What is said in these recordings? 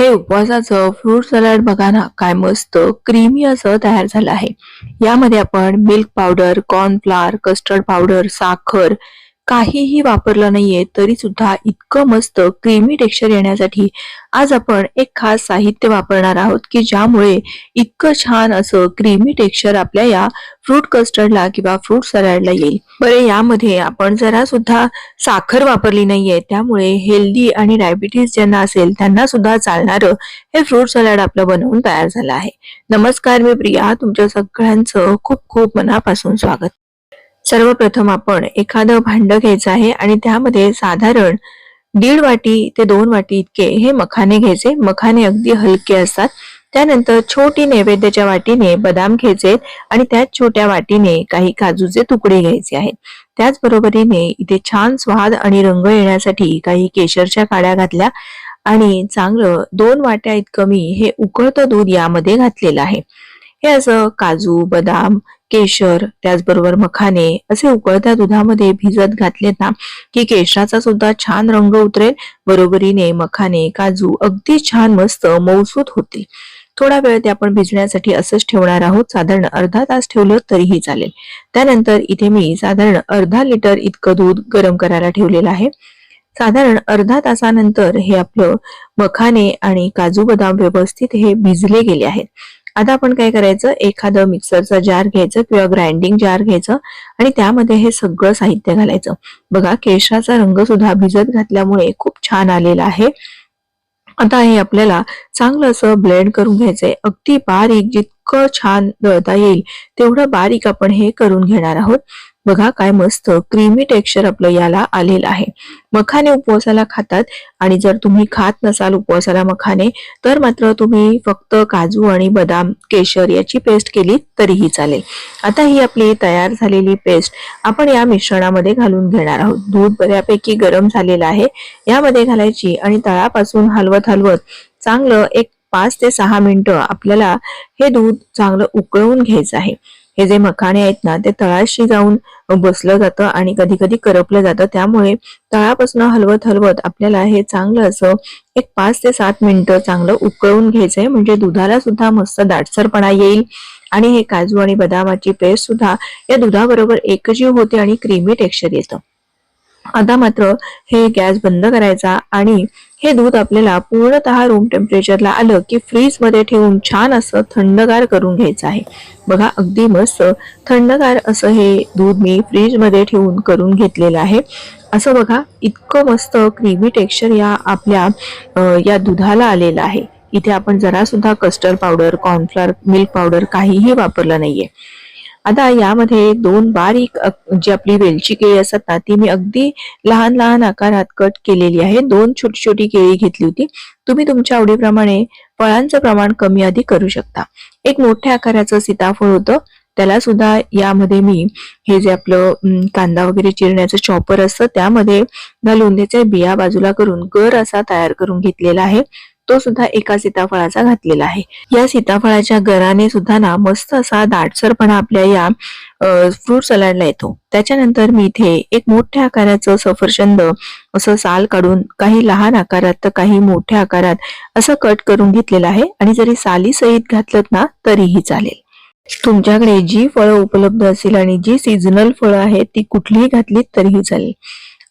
हे उपवासाचं fruit salad बघा ना काय मस्त क्रीमी असं तयार झालं आहे. यामध्ये आपण milk powder cornflour custard powder साखर काहीही वापरलं नाहीये तरी सुद्धा इतकं मस्त क्रीमी टेक्स्चर येण्यासाठी आज आपण एक खास साहित्य वापरणार आहोत की ज्यामुळे इतकं छान असं क्रीमी टेक्स्चर आपल्या या फ्रूट कस्टर्डला किंवा फ्रूट सलाडला येईल. बरे यामध्ये आपण जरा सुद्धा साखर वापरली नाहीये त्यामुळे हेल्दी आणि डायबिटीज ज्यांना असेल त्यांना सुद्धा चालणारं हे फ्रूट सलाड आपलं बनवून तयार झालं आहे. नमस्कार मी प्रिया तुमच्या सगळ्यांचं खूप खूप मनापासून स्वागत. सर्वप्रथम आपण एखादं भांड घ्यायचं आहे आणि त्यामध्ये साधारण दीड वाटी ते दोन वाटी इतके हे मखाने घ्यायचे. मखाने अगदी हलके असतात. त्यानंतर छोटी नैवेद्याच्या वाटीने बदाम घ्यायचे आणि त्याच छोट्या वाटीने काही काजूचे तुकडे घ्यायचे आहेत. त्याचबरोबरीने इथे छान स्वाद आणि रंग येण्यासाठी काही केशरच्या काड्या घातल्या आणि चांगलं दोन वाट्या इतकं मी हे उकळतं दूध यामध्ये घातलेलं आहे. हे असं काजू बदाम केशर त्याचबरोबर मखाने असे उकळत्या दुधामध्ये भिजत घातलेत ना की केशराचा सुद्धा छान रंग उतरेल. बरोबरीने मखाने काजू अगदी छान मस्त मौसूत होतील. थोडा वेळ ते आपण भिजण्यासाठी असंच ठेवणार आहोत. साधारण अर्धा तास ठेवलं तरीही चालेल. त्यानंतर इथे मी साधारण अर्धा लिटर इतकं दूध गरम करायला ठेवलेलं आहे. साधारण अर्धा तासानंतर हे आपलं मखाने आणि काजू बदाम व्यवस्थित हे भिजले गेले आहेत. आता आपण काय करायचं? एखादं मिक्सरचा जार घ्यायचं किंवा ग्राइंडिंग जार घ्यायचं आणि त्यामध्ये हे सगळं साहित्य घालायचं. बघा केशराचा रंग सुद्धा भिजत घातल्यामुळे खूप छान आलेला आहे. आता हे आपल्याला चांगलं असं ब्लेंड करून घ्यायचंय. अगदी बारीक जितकं छान दळता येईल तेवढं बारीक आपण हे करून घेणार आहोत. बघा काय मस्त क्रीमी टेक्स्चर आपलं याला आलेलं आहे. मखाने उपवासाला खातात आणि जर तुम्ही खात नसाल उपवासाला मखाने तर मात्र तुम्ही फक्त काजू आणि बदाम केशर याची पेस्ट केली तरीही चालेल. आता ही आपली तयार झालेली पेस्ट आपण या मिश्रणामध्ये घालून घेणार आहोत. दूध बऱ्यापैकी गरम झालेलं आहे. यामध्ये घालायची आणि तळापासून हलवत हलवत चांगलं एक पाच ते सहा मिनिटं आपल्याला हे दूध चांगलं उकळवून घ्यायचं आहे. हे जे मखाणे आहेत ना ते तळाशी जाऊन बसलं जातं आणि कधी कधी करपलं जातं. त्यामुळे तळापासून हलवत हलवत आपल्याला हे चांगलं असं एक पाच ते सात मिनिटं चांगलं उकळून घ्यायचंय. म्हणजे दुधाला सुद्धा मस्त दाटसरपणा येईल. आणि हे काजू आणि बदामाची पेस्ट सुद्धा या दुधाबरोबर एकजीव होते आणि क्रीमी टेक्स्चर येतं. आता मात्र हे गॅस बंद करायचा आणि हे दूध आपल्याला पूर्णतः रूम टेम्परेचरला आलं की फ्रीजमध्ये ठेवून छान असं थंडगार करून घ्यायचं आहे. बघा अगदी मस्त थंडगार असं हे दूध मी फ्रीजमध्ये ठेवून करून घेतलेलं आहे. असं बघा इतकं मस्त क्रीमी टेक्स्चर या आपल्या या दुधाला आलेलं आहे. इथे आपण जरा सुद्धा custard powder cornflour milk powder काहीही वापरलं नाहीये. आता यामध्ये दोन बारीक जी आपली वेलची केळी असतात ना ती मी अगदी लहान लहान आकारात कट केलेली आहे. दोन छोटी छोटी केळी घेतली होती. तुम्ही तुमच्या आवडीप्रमाणे फळांचं प्रमाण कमी अधिक करू शकता. एक मोठ्या आकाराचं सीताफळ होतं. त्याला सुद्धा यामध्ये मी हे जे आपलं कांदा वगैरे चिरण्याचं चॉपर असतं त्यामध्ये घालून त्याच्या बिया बाजूला करून गर असा तयार करून घेतलेला आहे. तो सुद्धा एका सीताफळाचा घातलेला आहे. या सीताफळाच्या गराने सुद्धा ना मस्त असा दाटसरपणा आपल्या या फ्रूट सलाडला येतो. त्याच्यानंतर मी इथे एक मोठ्या आकाराचं सफरचंद असं साल काढून काही लहान आकारात तर काही मोठ्या आकारात असं कट करून घेतलेलं आहे आणि जरी साली सहित घातलं ना तरीही चालेल. तुमच्याकडे जी फळं उपलब्ध असतील आणि जी सीझनल फळं आहेत ती कुठलीही घातली तरीही चालेल.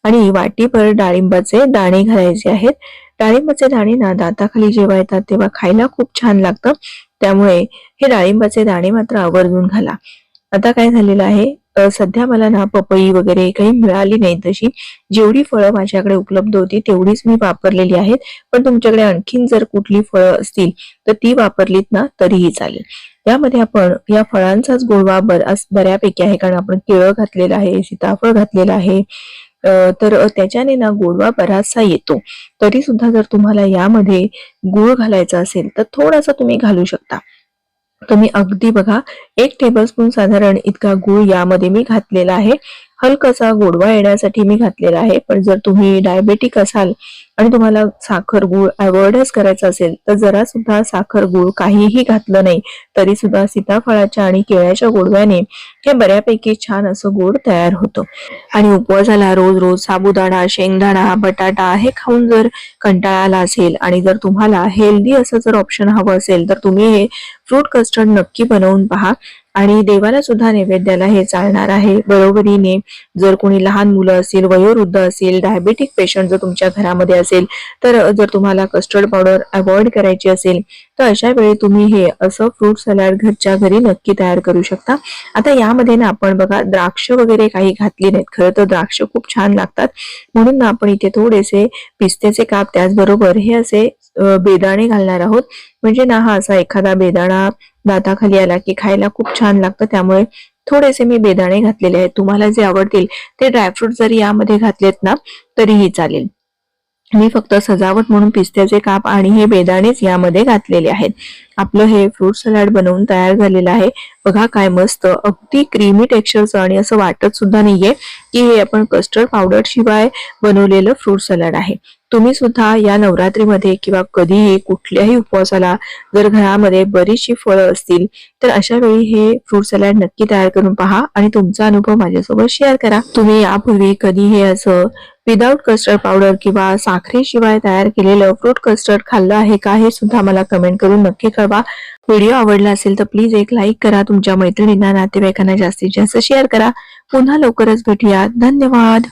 आणि वाटीभर डाळिंबाचे दाणे घालायचे आहेत. डाळिंबाचे दाणे ना दाताखाली जेव्हा येतात तेव्हा खायला खूप छान लागतं. त्यामुळे हे डाळिंबाचे दाणे मात्र आवर्जून घाला. आता काय झालेलं आहे? सध्या मला ना पपई वगैरे काही मिळाली नाही तशी. जेवढी फळं माझ्याकडे उपलब्ध होती तेवढीच मी वापरलेली आहेत. पण तुमच्याकडे आणखीन जर कुठली फळं असतील तर ती वापरलीत ना तरीही चालेल. यामध्ये आपण या फळांचाच गोळवा बऱ्यापैकी आहे. कारण आपण केळं घातलेलं आहे सीताफळ घातलेलं आहे. तर त्याच्याने ना गोडवा बराचसा येतो. तरी सुद्धा जर तुम्हाला यामध्ये गुळ घालायचा असेल तर थोडासा तुम्ही घालू शकता. तुम्ही अगदी बघा एक टेबलस्पून साधारण इतका गुळ यामध्ये मी घातलेला आहे. हलकासा गोडवा येण्यासाठी मी घातलेला आहे. पण जर तुम्ही डायबेटिक असाल आणि तुम्हाला साखर गुळ अवॉइडच करायचा असेल तर जरा सुद्धा साखर गुळ काहीही घातलं नाही तरी सुद्धा सीताफळाच्या आणि केळ्याच्या गोडव्याने हे बऱ्यापैकी छान असं गोड तयार होतं. आणि उपवासाला रोज रोज साबुदाणा शेंगदाणा बटाटा हे खाऊन जर कंटाळा आला असेल आणि जर तुम्हाला हेल्दी असं जर ऑप्शन हवं असेल तर तुम्ही हे फ्रूट कस्टर्ड नक्की बनवून पहा. आणि देवाला सुद्धा नैवेद्याला हे चालणार आहे. बरोबरीने जर कोणी लहान मुलं असेल वयोवृद्ध असेल डायबेटिक पेशंट जर तुमच्या घरामध्ये असेल तर जर तुम्हाला कस्टर्ड पावडर अवॉइड करायची असेल तर अशा वेळी तुम्ही हे असं फ्रूट सलाड घरच्या घरी नक्की तयार करू शकता. आता यामध्ये ना आपण बघा द्राक्ष वगैरे काही घातली नाहीत. खरं तर द्राक्ष खूप छान लागतात. म्हणून ना आपण इथे थोडेसे पिस्त्याचे काप त्याचबरोबर हे असे बेदाणे घालणार आहोत. म्हणजे ना हा असा एखादा बेदाणा भाताखाली आला की खायला खूप छान लागतं. त्यामुळे थोडेसे मी बेदाणे घातलेले आहेत. तुम्हाला जे आवडतील ते ड्रायफ्रूट जरी यामध्ये घातलेत ना तरीही चालेल. मी फक्त सजावट म्हणून पिस्त्याचे काप आणि हे बेदाणेच यामध्ये घातलेले आहेत. आपलं हे फ्रूट सलाड बनवून तयार झालेलं आहे. बघा काय मस्त अगदी क्रीमी टेक्स्चरचं आणि असं वाटत सुद्धा नाहीये की हे आपण कस्टर्ड पावडर शिवाय बनवलेलं फ्रूट सलाड आहे. तुम्ही सुद्धा या नवरात्रीमध्ये किंवा कधीही कुठल्याही उपवासाला जर घरामध्ये बरीचशी फळं असतील तर अशा वेळी हे फ्रूट सलाड नक्की तयार करून पहा आणि तुमचा अनुभव माझ्यासोबत शेअर करा. तुम्ही यापूर्वी कधी हे असं विदाऊट कस्टर्ड पावडर किंवा साखरेशिवाय तयार केलेलं फ्रूट कस्टर्ड खाल्लं आहे का हे सुद्धा मला कमेंट करून नक्की कळवा. व्हिडिओ आवडला असेल तर प्लीज एक लाईक करा तुमच्या मैत्रिणींना नातेवाईकांना जास्तीत जास्त शेअर करा. पुन्हा लवकरच भेटूया धन्यवाद!